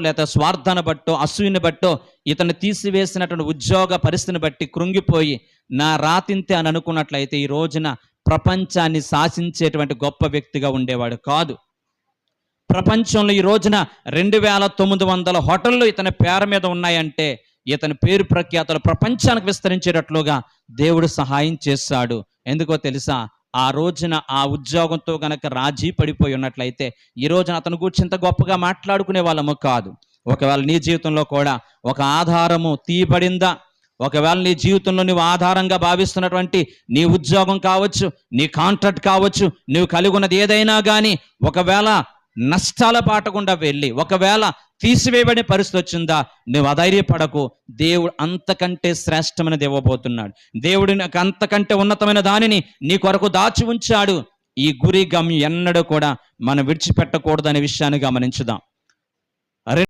లేదా స్వార్థాన్ని బట్టో అసూయని బట్టో ఇతను తీసివేసినటువంటి ఉద్యోగ పరిస్థితిని బట్టి కృంగిపోయి నా రాతింతే అని అనుకున్నట్లయితే ఈ రోజున ప్రపంచాన్ని శాసించేటువంటి గొప్ప వ్యక్తిగా ఉండేవాడు కాదు. ప్రపంచంలో ఈ రోజున రెండు వేల తొమ్మిది వందల హోటళ్ళు ఇతని పేరు మీద ఉన్నాయంటే ఇతని పేరు ప్రఖ్యాతలు ప్రపంచానికి విస్తరించేటట్లుగా దేవుడు సహాయం చేశాడు. ఎందుకో తెలుసా? ఆ రోజున ఆ ఉద్యోగంతో గనక రాజీ పడిపోయి ఉన్నట్లయితే ఈ రోజున అతను గురించి ఇంత గొప్పగా మాట్లాడుకునే వాళ్ళము కాదు. ఒకవేళ నీ జీవితంలో కూడా ఒక ఆధారము తీయబడిందా? ఒకవేళ నీ జీవితంలో నువ్వు ఆధారంగా భావిస్తున్నటువంటి నీ ఉద్యోగం కావచ్చు నీ కాంట్రాక్ట్ కావచ్చు నువ్వు కలిగి ఉన్నది ఏదైనా కానీ ఒకవేళ నష్టాల పాటకుండా వెళ్ళి ఒకవేళ తీసివేయబడే పరిస్థితి వచ్చిందా నువ్వు అధైర్యపడకు. దేవుడు అంతకంటే శ్రేష్టమైనది ఇవ్వబోతున్నాడు. దేవుడు నాకు అంతకంటే ఉన్నతమైన దానిని నీ కొరకు దాచి ఉంచాడు. ఈ గురి గమ్యం ఎన్నడూ కూడా మనం విడిచిపెట్టకూడదనే విషయాన్ని గమనించుదాం.